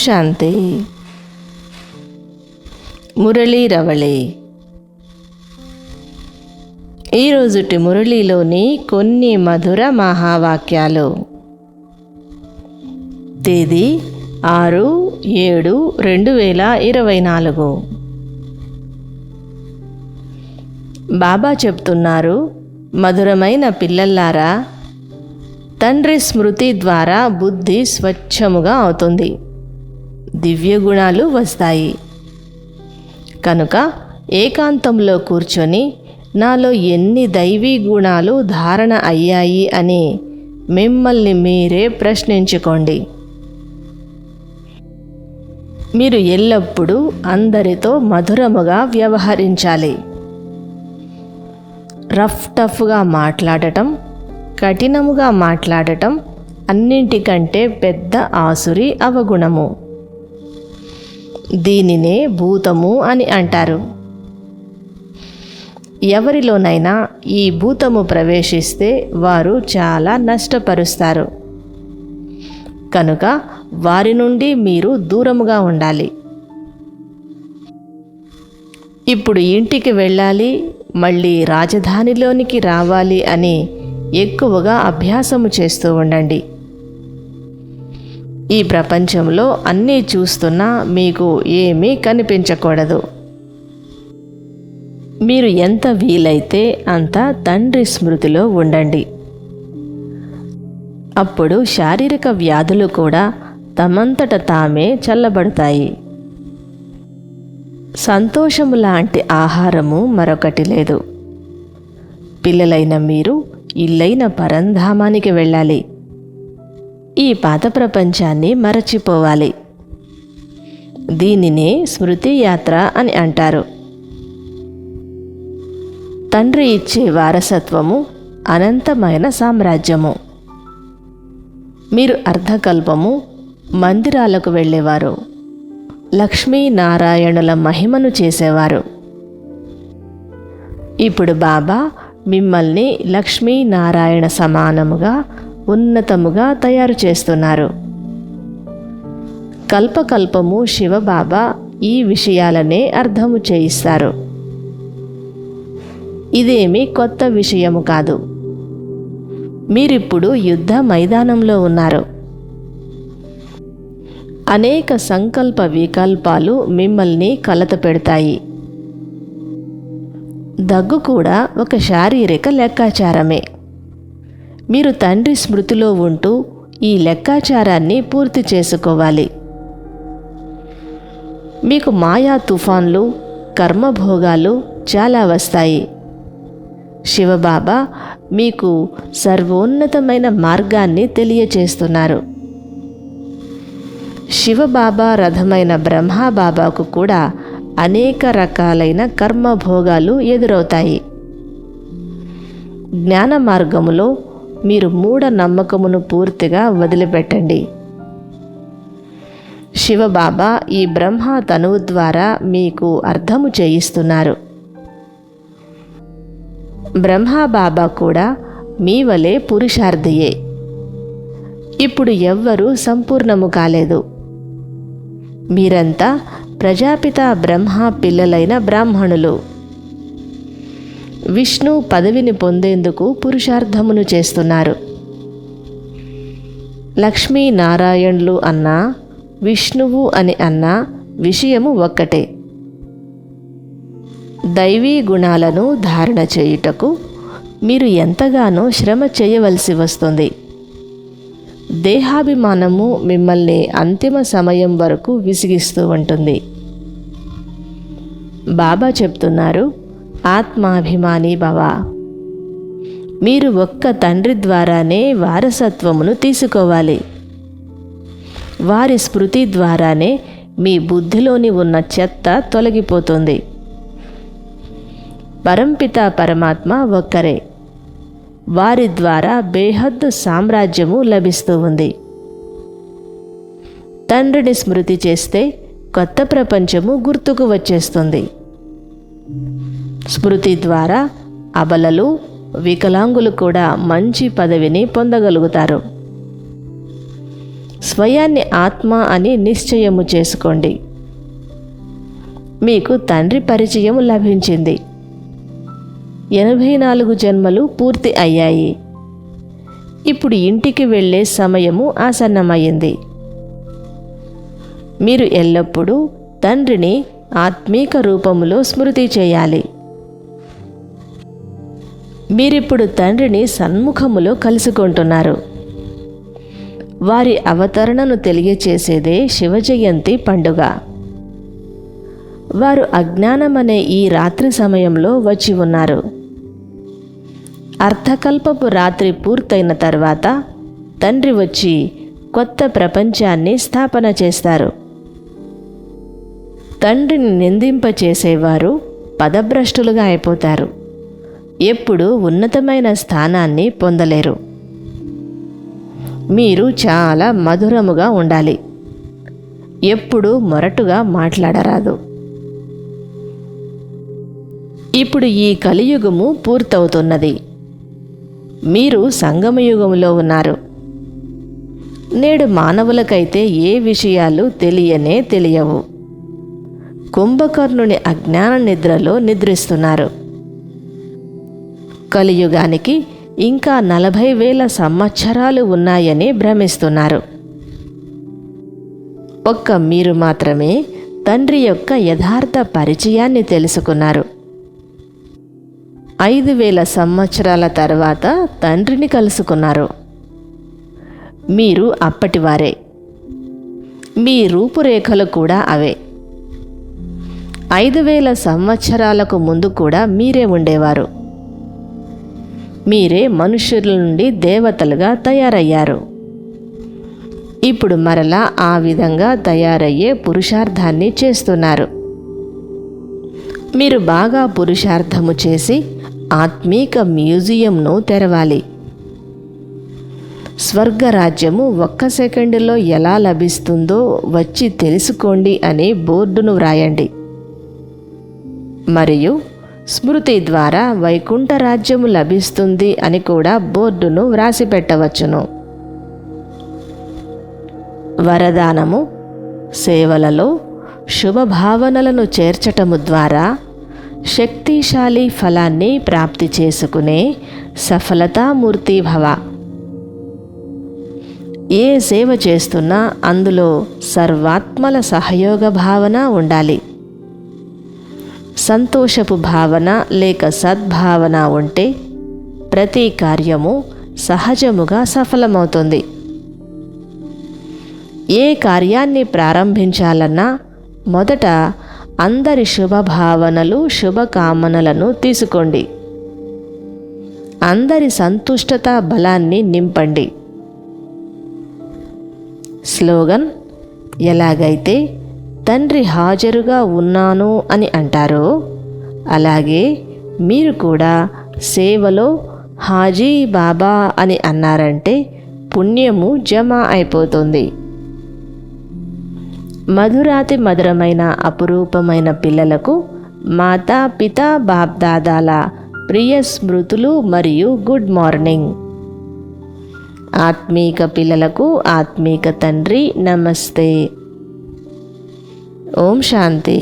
శాంతి మురళీ రవళి ఈరోజుటి మురళీలోని కొన్ని మధుర మహావాక్యాలు తేదీ ఆరు ఏడు రెండు వేల ఇరవై నాలుగు బాబా చెప్తున్నారు మధురమైన పిల్లల్లారా తండ్రి స్మృతి ద్వారా బుద్ధి స్వచ్ఛముగా అవుతుంది దివ్య గుణాలు వస్తాయి. కనుక ఏకాంతంలో కూర్చొని నాలో ఎన్ని దైవీ గుణాలు ధారణ అయ్యాయి అని మిమ్మల్ని మీరే ప్రశ్నించుకోండి. మీరు ఎల్లప్పుడూ అందరితో మధురముగా వ్యవహరించాలి. రఫ్ టఫ్గా మాట్లాడటం కఠినముగా మాట్లాడటం అన్నింటికంటే పెద్ద ఆసురి అవగుణము. దీనినే భూతము అని అంటారు. ఎవరిలోనైనా ఈ భూతము ప్రవేశిస్తే వారు చాలా నష్టపరుస్తారు. కనుక వారి నుండి మీరు దూరముగా ఉండాలి. ఇప్పుడు ఇంటికి వెళ్ళాలి మళ్ళీ రాజధానిలోనికి రావాలి అని ఎక్కువగా అభ్యాసము చేస్తూ ఉండండి. ఈ ప్రపంచంలో అన్నీ చూస్తున్నా మీకు ఏమీ కనిపించకూడదు. మీరు ఎంత వీలైతే అంత తండ్రి స్మృతిలో ఉండండి. అప్పుడు శారీరక వ్యాధులు కూడా తమంతట తామే చల్లబడతాయి. సంతోషము లాంటి ఆహారము మరొకటి లేదు. పిల్లలైన మీరు ఇల్లైన పరంధామానికి వెళ్ళాలి. ఈ పాత ప్రపంచాన్ని మరచిపోవాలి. దీనినే స్మృతి యాత్ర అని అంటారు. తండ్రి ఇచ్చే వారసత్వము అనంతమైన సామ్రాజ్యము. మీరు అర్ధకల్పము మందిరాలకు వెళ్ళేవారు. లక్ష్మీనారాయణుల మహిమను చేసేవారు. ఇప్పుడు బాబా మిమ్మల్ని లక్ష్మీనారాయణ సమానముగా ఉన్నతముగా తయారు చేస్తున్నారు. కల్పకల్పము శివబాబా ఈ విషయాలనే అర్థము చేయిస్తారు. ఇదేమీ కొత్త విషయము కాదు. మీరిప్పుడు యుద్ధ మైదానంలో ఉన్నారు. అనేక సంకల్ప వికల్పాలు మిమ్మల్ని కలత పెడతాయి. దగ్గు కూడా ఒక శారీరక లెక్కాచారమే. మీరు తండ్రి స్మృతిలో ఉంటూ ఈ లెక్కాచారాన్ని పూర్తి చేసుకోవాలి. మీకు మాయా తుఫాన్లు కర్మభోగాలు చాలా వస్తాయి. శివబాబా మీకు సర్వోన్నతమైన మార్గాన్ని తెలియచేస్తున్నారు. శివబాబా రథమైన బ్రహ్మాబాబాకు కూడా అనేక రకాలైన కర్మభోగాలు ఎదురవుతాయి. జ్ఞాన మార్గములో మీరు మూఢ నమ్మకమును పూర్తిగా వదిలిపెట్టండి. శివబాబా ఈ బ్రహ్మ తనువు ద్వారా మీకు అర్థము చేయిస్తున్నారు. బ్రహ్మబాబా కూడా మీ వలె పురుషార్థియే. ఇప్పుడు ఎవ్వరూ సంపూర్ణము కాలేదు. మీరంతా ప్రజాపిత బ్రహ్మ పిల్లలైన బ్రాహ్మణులు. విష్ణు పదవిని పొందేందుకు పురుషార్థమును చేస్తున్నారు. లక్ష్మీ నారాయణులు అన్నా విష్ణువు అని అన్నా విషయము ఒక్కటే. దైవీ గుణాలను ధారణ చేయుటకు మీరు ఎంతగానో శ్రమ చేయవలసి వస్తుంది. దేహాభిమానము మిమ్మల్ని అంతిమ సమయం వరకు విసిగిస్తూ ఉంటుంది. బాబా చెప్తున్నారు ఆత్మాభిమాని భవ. మీరు ఒక్క తండ్రి ద్వారానే వారసత్వమును తీసుకోవాలి. వారి స్మృతి ద్వారానే మీ బుద్ధిలోని ఉన్న చెత్త తొలగిపోతుంది. పరంపిత పరమాత్మ ఒక్కరే. వారి ద్వారా బేహద్దు సామ్రాజ్యము లభిస్తూ ఉంది. తండ్రిని స్మృతి చేస్తే కొత్త ప్రపంచము గుర్తుకు వచ్చేస్తుంది. స్మృతి ద్వారా అబలలు వికలాంగులు కూడా మంచి పదవిని పొందగలుగుతారు. స్వయాన్ని ఆత్మ అని నిశ్చయము చేసుకోండి. మీకు తండ్రి పరిచయం లభించింది. ఎనభై నాలుగు జన్మలు పూర్తి అయ్యాయి. ఇప్పుడు ఇంటికి వెళ్ళే సమయము ఆసన్నమైంది. మీరు ఎల్లప్పుడూ తండ్రిని ఆత్మీక రూపములో స్మృతి చేయాలి. మీరిప్పుడు తండ్రిని సన్ముఖములో కలుసుకుంటున్నారు. వారి అవతరణను తెలియచేసేదే శివజయంతి పండుగ. వారు అజ్ఞానమనే ఈ రాత్రి సమయంలో వచ్చి ఉన్నారు. అర్థకల్పపు రాత్రి పూర్తయిన తర్వాత తండ్రి వచ్చి కొత్త ప్రపంచాన్ని స్థాపన చేస్తారు. తండ్రిని నిందింపచేసేవారు పదభ్రష్టులుగా అయిపోతారు. ఎప్పుడు ఉన్నతమైన స్థానాన్ని పొందలేరు. మీరు చాలా మధురముగా ఉండాలి. ఎప్పుడు మొరటుగా మాట్లాడరాదు. ఇప్పుడు ఈ కలియుగము పూర్తవుతున్నది. మీరు సంగమయుగంలో ఉన్నారు. నేడు మానవులకైతే ఏ విషయాలు తెలియనే తెలియవు. కుంభకర్ణుని అజ్ఞాన నిద్రలో నిద్రిస్తున్నారు. కలియుగానికి ఇంకా నలభై వేల సంవత్సరాలు ఉన్నాయని భ్రమిస్తున్నారు. ఒక్క మీరు మాత్రమే తండ్రి యొక్క యథార్థ పరిచయాన్ని తెలుసుకున్నారు. ఐదు వేల సంవత్సరాల తర్వాత తండ్రిని కలుసుకున్నారు. మీరు అప్పటివారే మీ రూపురేఖలు కూడా అవే. ఐదు వేల సంవత్సరాలకు ముందు కూడా మీరే ఉండేవారు. మీరే మనుషుల నుండి దేవతలుగా తయారయ్యారు. ఇప్పుడు మరలా ఆ విధంగా తయారయ్యే పురుషార్థాన్ని చేస్తున్నారు. మీరు బాగా పురుషార్థము చేసి ఆత్మీక మ్యూజియంను తెరవాలి. స్వర్గరాజ్యము ఒక్క సెకండులో ఎలా లభిస్తుందో వచ్చి తెలుసుకోండి అని బోర్డును వ్రాయండి. మరియు స్మృతి ద్వారా వైకుంఠ రాజ్యము లభిస్తుంది అని కూడా బోర్డును వ్రాసి పెట్టవచ్చును వరదానము సేవలలో శుభభావనలను చేర్చటము ద్వారా శక్తిశాలి ఫలాన్ని ప్రాప్తి చేసుకునే సఫలతామూర్తి భవ. ఏ సేవ చేస్తున్నా అందులో సర్వాత్మల సహయోగ భావన ఉండాలి. సంతోషపు భావన లేక సద్భావన ఉంటే ప్రతి కార్యము సహజముగా సఫలమవుతుంది. ఏ కార్యాన్ని ప్రారంభించాలన్నా మొదట అందరి శుభభావనలు శుభకామనలను తీసుకోండి. అందరి సంతుష్టత బలాన్ని నింపండి. స్లోగన్ ఎలాగైతే తండ్రి హాజరుగా ఉన్నాను అని అంటారో అలాగే మీరు కూడా సేవలో హాజీ బాబా అని అన్నారంటే పుణ్యము జమ అయిపోతుంది. మధురాతి మధురమైన అపురూపమైన పిల్లలకు మాతా పిత బాప్దాదాల ప్రియ స్మృతులు మరియు గుడ్ మార్నింగ్. ఆత్మీక పిల్లలకు ఆత్మీక తండ్రి నమస్తే. ఓం శాంతి